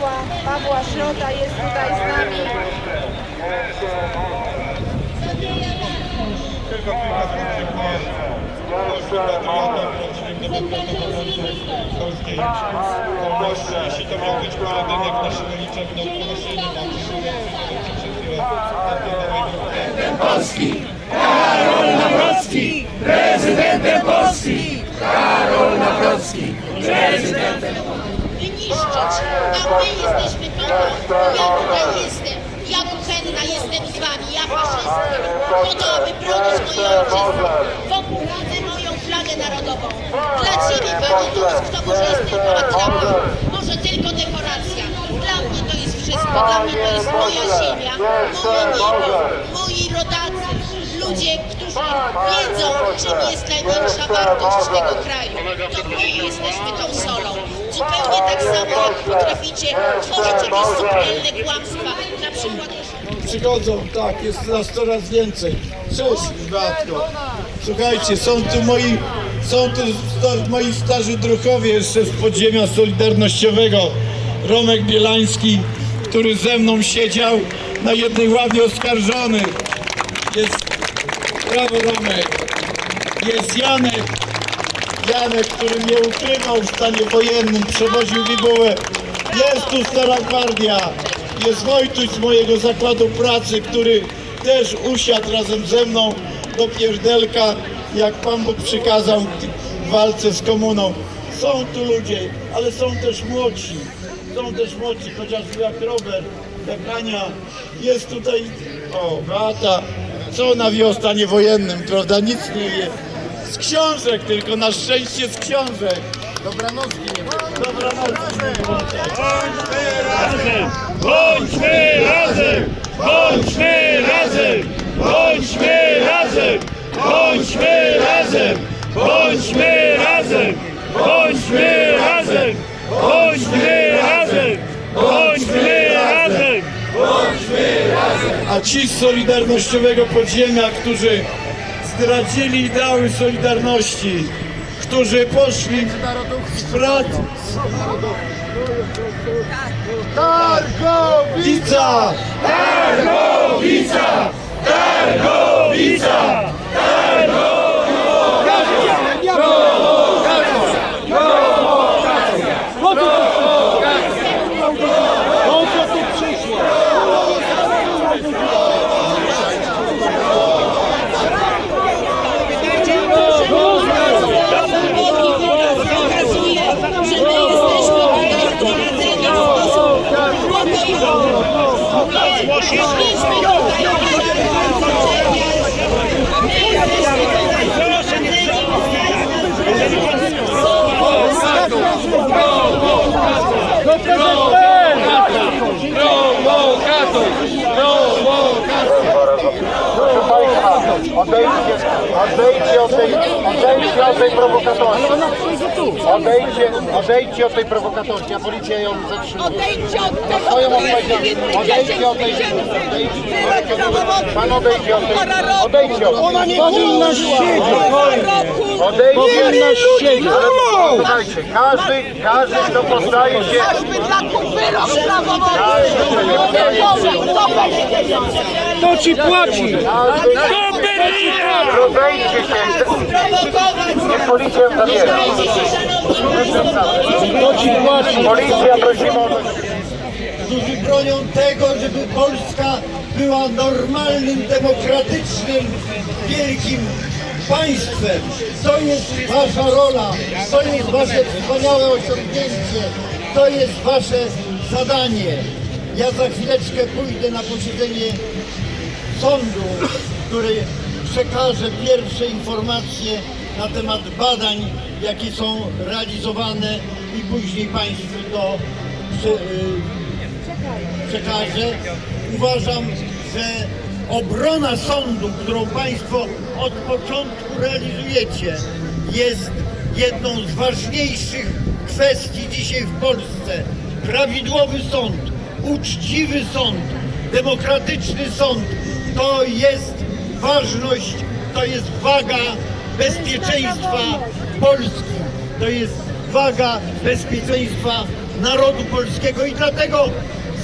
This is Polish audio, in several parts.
Pawła, Pawła Środa jest tutaj z nami. Tylko kilka słów przykład. Polskiej. Właśnie, jeśli to miał być pojedynek w naszym liczem, no to się nie ma. Polski, Karol Nawrocki, prezydentem Polski, Karol Nawrocki, prezydentem Polski wyniszczyć, a my jesteśmy to, ja tutaj jestem, ja jestem z wami, ja faszystka, po to, aby bronić mojej ojczyzny, wokół widzę moją flagę narodową. Dla ciebie, panie Tusk, to może jest tylko atrapa, może tylko dekoracja. Dla mnie to jest wszystko, dla mnie to jest moja ziemia, moje niebo, moi rodacy, ludzie, którzy wiedzą, czym jest największa wartość tego kraju. To my jesteśmy tą solą. Tak samo, jak potraficie tworzyć jakieś subtelne kłamstwa. Na przykład Przychodzą, tak, jest nas coraz więcej. Cześć, Beatko. Słuchajcie, są tu moi, są tu moi starzy druhowie jeszcze z podziemia Solidarnościowego. Romek Bielański, który ze mną siedział na jednej ławie oskarżonych. Jest, brawo Romek. Jest Janek, Janek, który mnie ukrywał w stanie wojennym, przewoził bibułę. Jest tu Stara Gwardia. Jest Wojtuś z mojego zakładu pracy, który też usiadł razem ze mną do pierdelka, jak Pan Bóg przykazał w walce z komuną. Są tu ludzie, ale są też młodsi. Są też młodsi, chociażby jak Robert, jak Ania. Jest tutaj, o, Beata. Co o stanie wojennym, prawda? Nic nie wie. Z książek tylko, na szczęście z książek. Dobranocki nie ma. Dobranocki nie ma. Bądźmy razem! Bądźmy razem! Bądźmy razem! Bądźmy razem! Bądźmy razem! Bądźmy razem! Bądźmy razem! Bądźmy razem! A ci z Solidarnościowego Podziemia, którzy zdradzili ideały Solidarności, którzy poszli z prac... Targowica! Targowica! Targowica! pokazuje, że my jesteśmy tutaj prowadzeni w sposób pokojowy. Nie przyszliśmy tutaj, aby My jesteśmy tutaj prowadzeni Proszę Państwa, odejdźcie, odejdźcie od tej, odejdźcie od tej prowokatorki. Odejdźcie, odejdźcie od tej prowokatorki, a policja ją zatrzymuje. Odejdźcie od tego, Swoją kto jest odpowiedzialność. Odejdźcie od tej, pan odejdźcie od tej, odejdźcie od tej. Ona nie powinna siedzieć! Odejdźcie, słuchajcie, każdy, każdy, kto postaje się, Choćby dla kupy rok prawowolny. Nie może, co będzie wiedzieć? Kto ci płaci? Do Berlina! rozejdźcie się, Ją zabiera. Policja, prosimy o Którzy bronią tego, żeby Polska była normalnym, demokratycznym, wielkim państwem. To jest wasza rola, to jest wasze wspaniałe osiągnięcie, to jest wasze zadanie. Ja za chwileczkę pójdę na posiedzenie sądu, który przekaże pierwsze informacje na temat badań, jakie są realizowane i później Państwu to y, przekażę. Uważam, że obrona sądu, którą Państwo od początku realizujecie, jest jedną z ważniejszych kwestii dzisiaj w Polsce. Prawidłowy sąd, uczciwy sąd, demokratyczny sąd to jest ważność, to jest waga bezpieczeństwa Polski, to jest waga bezpieczeństwa narodu polskiego i dlatego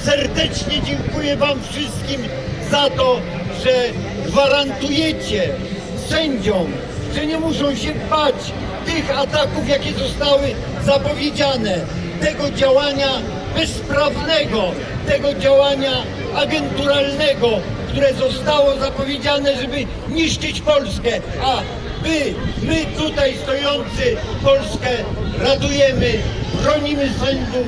serdecznie dziękuję Wam wszystkim za to, że gwarantujecie sędziom, że nie muszą się bać tych ataków, jakie zostały zapowiedziane, tego działania bezprawnego, tego działania agenturalnego, które zostało zapowiedziane, żeby niszczyć Polskę, a my, my tutaj stojący Polskę ratujemy, bronimy sędziów,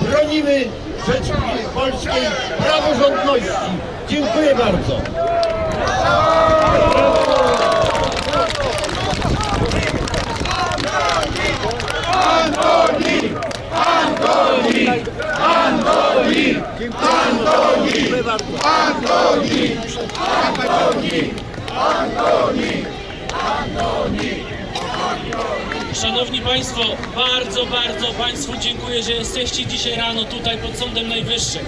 bronimy Rzeczypospolitej praworządności. Dziękuję bardzo. Szanowni Państwo, bardzo, bardzo Państwu dziękuję, że jesteście dzisiaj rano tutaj pod Sądem Najwyższym.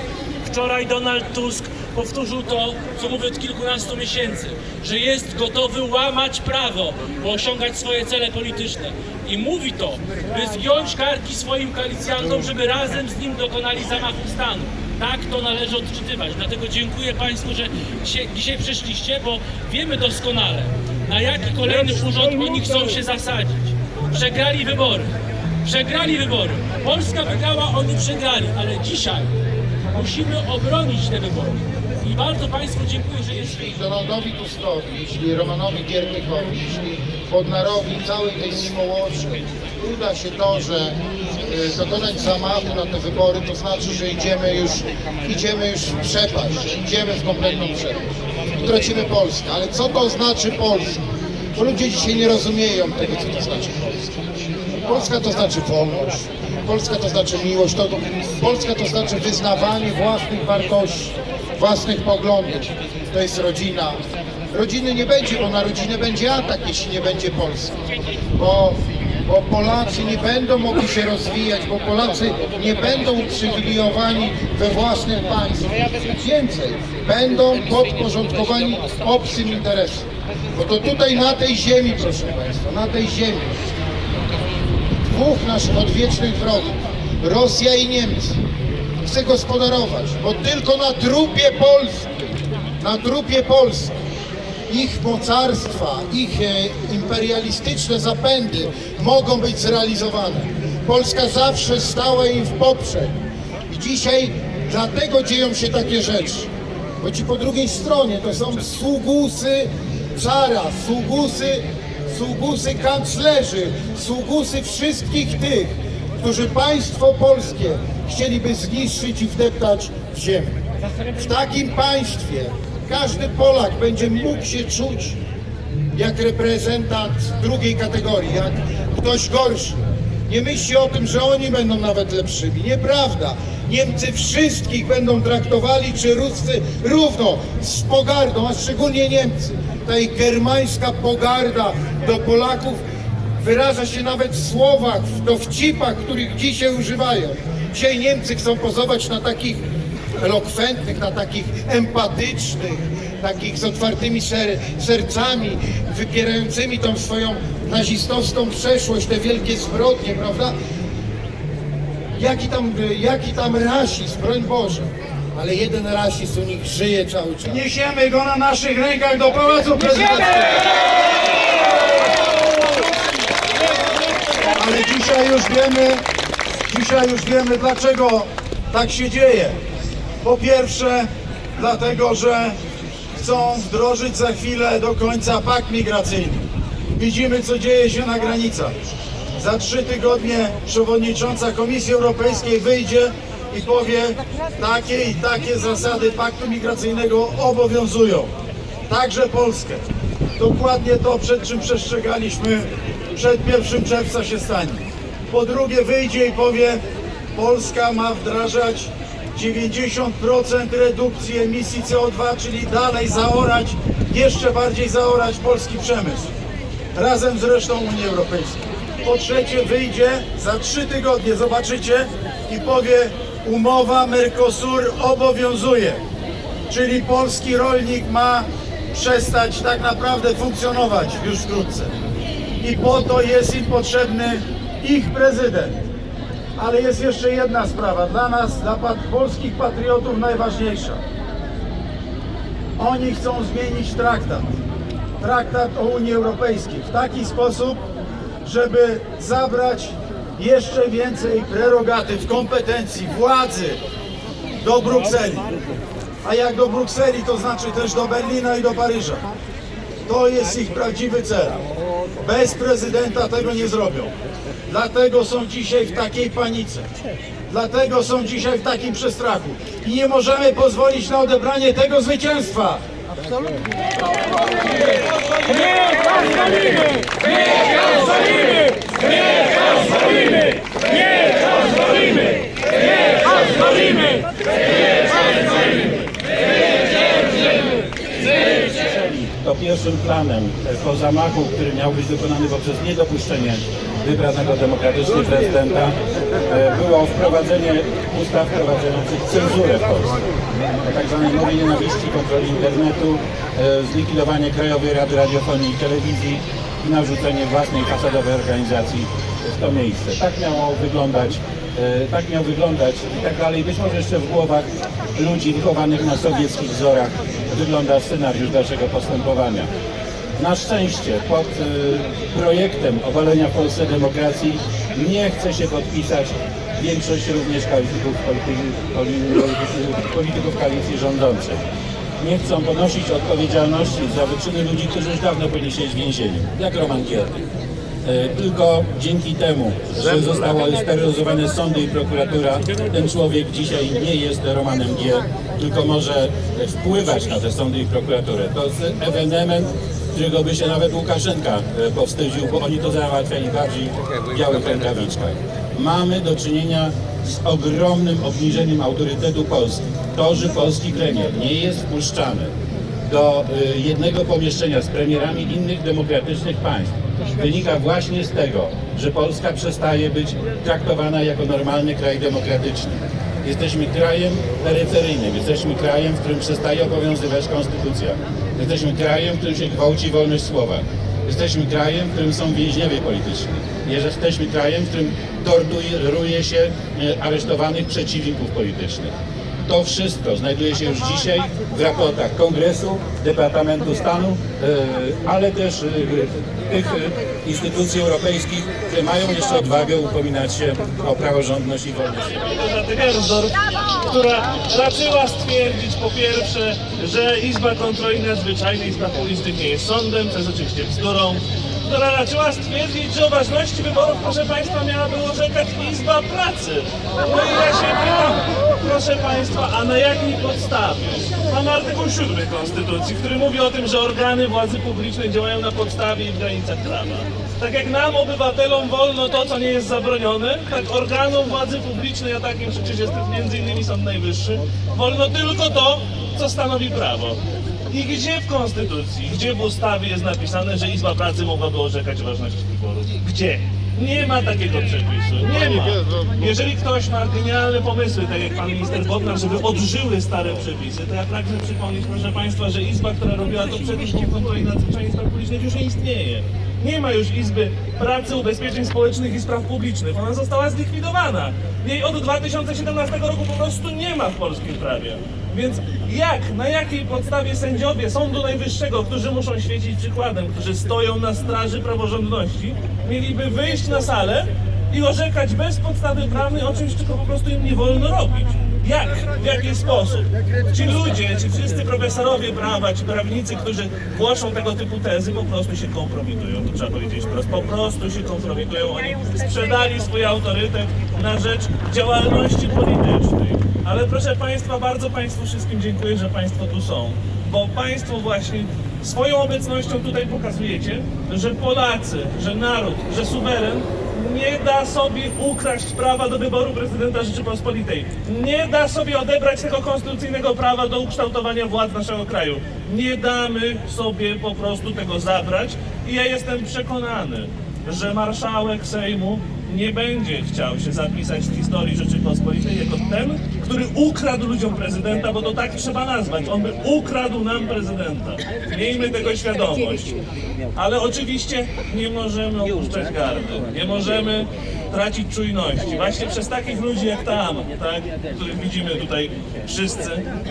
Wczoraj Donald Tusk powtórzył to, co mówię od kilkunastu miesięcy, że jest gotowy łamać prawo, by osiągać swoje cele polityczne. I mówi to, by zgiąć karki swoim koalicjantom, żeby razem z nim dokonali zamachu stanu. Tak to należy odczytywać. Dlatego dziękuję Państwu, że dzisiaj, dzisiaj przyszliście, bo wiemy doskonale, na jaki kolejny urząd oni chcą się zasadzić. Przegrali wybory. Przegrali wybory. Polska wygrała, oni przegrali, ale dzisiaj musimy obronić te wybory. I bardzo Państwu dziękuję, że jest Jeśli Donaldowi Tuskowi, jeśli Romanowi Giertychowi, jeśli Bodnarowi, całej tej Smołoczy uda się to, że y, dokonać zamachu na te wybory, to znaczy, że idziemy już, idziemy już w przepaść, idziemy w kompletną przepaść. I tracimy Polskę. Ale co to znaczy Polska? Bo ludzie dzisiaj nie rozumieją tego, co to znaczy Polska. Polska to znaczy wolność. Polska to znaczy miłość. To, Polska to znaczy wyznawanie własnych wartości, własnych poglądów. To jest rodzina. Rodziny nie będzie, bo na rodzinę będzie atak, jeśli nie będzie Polski. Bo, bo Polacy nie będą mogli się rozwijać, bo Polacy nie będą uprzywilejowani we własnym państwie. Więcej, będą podporządkowani obcym interesom. Bo to tutaj na tej ziemi, proszę Państwa, na tej ziemi dwóch naszych odwiecznych wrogów, Rosja i Niemcy, chce gospodarować, bo tylko na trupie Polski, na trupie Polski, ich mocarstwa, ich e, imperialistyczne zapędy mogą być zrealizowane. Polska zawsze stała im w poprzek i dzisiaj dlatego dzieją się takie rzeczy, bo ci po drugiej stronie to są sługusy cara, sługusy sługusy kanclerzy, sługusy wszystkich tych, którzy państwo polskie chcieliby zniszczyć i wdeptać w ziemię. W takim państwie każdy Polak będzie mógł się czuć jak reprezentant drugiej kategorii, jak ktoś gorszy. Nie myślcie o tym, że oni będą nawet lepszymi. Nieprawda. Niemcy wszystkich będą traktowali, czy Ruscy równo, z pogardą, a szczególnie Niemcy. Ta ich germańska pogarda do Polaków wyraża się nawet w słowach, w dowcipach, których dzisiaj używają. Dzisiaj Niemcy chcą pozować na takich elokwentnych, na takich empatycznych, takich z otwartymi ser, sercami, wypierającymi tą swoją nazistowską przeszłość, te wielkie zbrodnie, prawda? Jaki tam, jaki tam rasizm, broń Boże. Ale jeden rasizm u nich żyje cały czas. Niesiemy go na naszych rękach do Pałacu Prezydenckiego. Ale dzisiaj już wiemy, dzisiaj już wiemy dlaczego tak się dzieje. Po pierwsze, dlatego, że chcą wdrożyć za chwilę do końca pakt migracyjny. Widzimy, co dzieje się na granicach. Za trzy tygodnie przewodnicząca Komisji Europejskiej wyjdzie i powie, takie i takie zasady paktu migracyjnego obowiązują. Także Polskę. Dokładnie to, przed czym przestrzegaliśmy przed 1 czerwca się stanie. Po drugie wyjdzie i powie, Polska ma wdrażać 90% redukcji emisji CO2, czyli dalej zaorać, jeszcze bardziej zaorać polski przemysł. Razem z resztą Unii Europejskiej. Po trzecie wyjdzie za trzy tygodnie, zobaczycie, i powie, umowa Mercosur obowiązuje. Czyli polski rolnik ma przestać tak naprawdę funkcjonować już wkrótce. I po to jest im potrzebny ich prezydent. Ale jest jeszcze jedna sprawa, dla nas, dla polskich patriotów najważniejsza. Oni chcą zmienić traktat. Traktat o Unii Europejskiej w taki sposób, żeby zabrać jeszcze więcej prerogatyw, kompetencji, władzy do Brukseli. A jak do Brukseli, to znaczy też do Berlina i do Paryża. To jest ich prawdziwy cel. Bez prezydenta tego nie zrobią. Dlatego są dzisiaj w takiej panice. Dlatego są dzisiaj w takim przestrachu. I nie możemy pozwolić na odebranie tego zwycięstwa. to pierwszym planem e, po zamachu, który miał być dokonany poprzez niedopuszczenie wybranego demokratycznie prezydenta, e, było wprowadzenie ustaw wprowadzających cenzurę w Polsce. O tak zwanej mowie nienawiści, kontroli internetu, e, zlikwidowanie Krajowej Rady Radiofonii i Telewizji i narzucenie własnej fasadowej organizacji w to miejsce. Tak miało wyglądać E, tak miał wyglądać i tak dalej. Być może jeszcze w głowach ludzi wychowanych na sowieckich wzorach wygląda scenariusz dalszego postępowania. Na szczęście pod e, projektem obalenia w Polsce demokracji nie chce się podpisać większość również polityków, polityków, poli- polityków koalicji rządzącej. Nie chcą ponosić odpowiedzialności za wyczyny ludzi, którzy już dawno powinni siedzieć w więzieniu, jak Roman Gierdy. E, Tylko dzięki temu, że zostały sterylizowane sądy i prokuratura, ten człowiek dzisiaj nie jest Romanem G, tylko może wpływać na te sądy i prokuraturę. To jest ewenement, którego by się nawet Łukaszenka e, powstydził, bo oni to załatwiali bardziej w białych rękawiczkach. Mamy do czynienia z ogromnym obniżeniem autorytetu Polski. To, że polski premier nie jest wpuszczany do y, jednego pomieszczenia z premierami innych demokratycznych państw wynika właśnie z tego, że Polska przestaje być traktowana jako normalny kraj demokratyczny. Jesteśmy krajem peryferyjnym, jesteśmy krajem, w którym przestaje obowiązywać konstytucja. Jesteśmy krajem, w którym się gwałci wolność słowa. Jesteśmy krajem, w którym są więźniowie polityczni. Jesteśmy krajem, w którym torturuje się e, aresztowanych przeciwników politycznych. To wszystko znajduje się już dzisiaj w raportach Kongresu, Departamentu Stanu, e, ale też e, tych e, instytucji europejskich, które mają jeszcze odwagę upominać się o praworządność i wolność. Gersdorf, która raczyła stwierdzić po pierwsze, że Izba Kontroli Nadzwyczajnej i Spraw Publicznych nie jest sądem, co jest oczywiście bzdurą, która raczyła stwierdzić, że o ważności wyborów, proszę Państwa, miałaby orzekać Izba Pracy. No i ja się pytam, proszę Państwa, a na jakiej podstawie? Mamy artykuł 7 Konstytucji, który mówi o tym, że organy władzy publicznej działają na podstawie i w granicach prawa. Tak jak nam, obywatelom, wolno to, co nie jest zabronione, tak organom władzy publicznej, a takim przecież jest między innymi Sąd Najwyższy, wolno tylko to, co stanowi prawo. I gdzie w Konstytucji, gdzie w ustawie jest napisane, że Izba Pracy mogłaby orzekać ważności wyborów? Gdzie? Nie ma takiego przepisu, nie ma. Jeżeli ktoś ma genialne pomysły, tak jak pan minister Bodnar, żeby odżyły stare przepisy, to ja pragnę przypomnieć, proszę państwa, że Izba, która robiła to przed Izbą Kontroli Nadzwyczajnej Spraw Publicznych już nie istnieje. Nie ma już Izby Pracy, Ubezpieczeń Społecznych i Spraw Publicznych. Ona została zlikwidowana. Jej od 2017 roku po prostu nie ma w polskim prawie. Więc jak, na jakiej podstawie sędziowie Sądu Najwyższego, którzy muszą świecić przykładem, którzy stoją na straży praworządności, mieliby wyjść na salę i orzekać bez podstawy prawnej o czymś, czego po prostu im nie wolno robić? Jak? W jaki sposób? Ci ludzie, ci wszyscy profesorowie prawa, ci prawnicy, którzy głoszą tego typu tezy, po prostu się kompromitują, to trzeba powiedzieć wprost. Po prostu się kompromitują. Oni sprzedali swój autorytet na rzecz działalności politycznej. Ale proszę Państwa, bardzo Państwu wszystkim dziękuję, że Państwo tu są, bo Państwo właśnie swoją obecnością tutaj pokazujecie, że Polacy, że naród, że suweren nie da sobie ukraść prawa do wyboru prezydenta Rzeczypospolitej. Nie da sobie odebrać tego konstytucyjnego prawa do ukształtowania władz naszego kraju. Nie damy sobie po prostu tego zabrać i ja jestem przekonany, że marszałek Sejmu nie będzie chciał się zapisać w historii Rzeczypospolitej jako ten, który ukradł ludziom prezydenta, bo to tak trzeba nazwać. On by ukradł nam prezydenta. Miejmy tego świadomość. Ale oczywiście nie możemy opuszczać gardy. Nie możemy tracić czujności. Właśnie przez takich ludzi jak tam, tak, których widzimy tutaj wszyscy,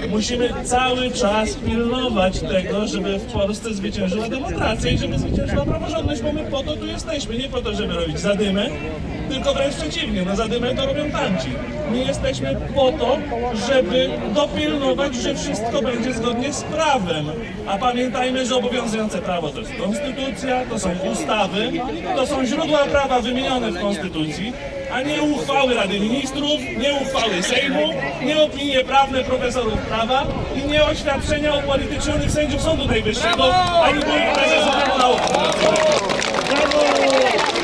musimy cały czas pilnować tego, żeby w Polsce zwyciężyła demokracja i żeby zwyciężyła praworządność, bo my po to tu jesteśmy, nie po to, żeby robić zadymę, tylko wręcz przeciwnie, no zadymę to robią tamci. My jesteśmy po to, żeby dopilnować, że wszystko będzie zgodnie z prawem. A pamiętajmy, że obowiązujące prawo to jest konstytucja, to są ustawy, to są źródła prawa wymienione w konstytucji, a nie uchwały Rady Ministrów, nie uchwały Sejmu, nie opinie prawne profesorów prawa i nie oświadczenia upolitycznionych sędziów Sądu Najwyższego, ani byłych prezesów Trybunału. Brawo!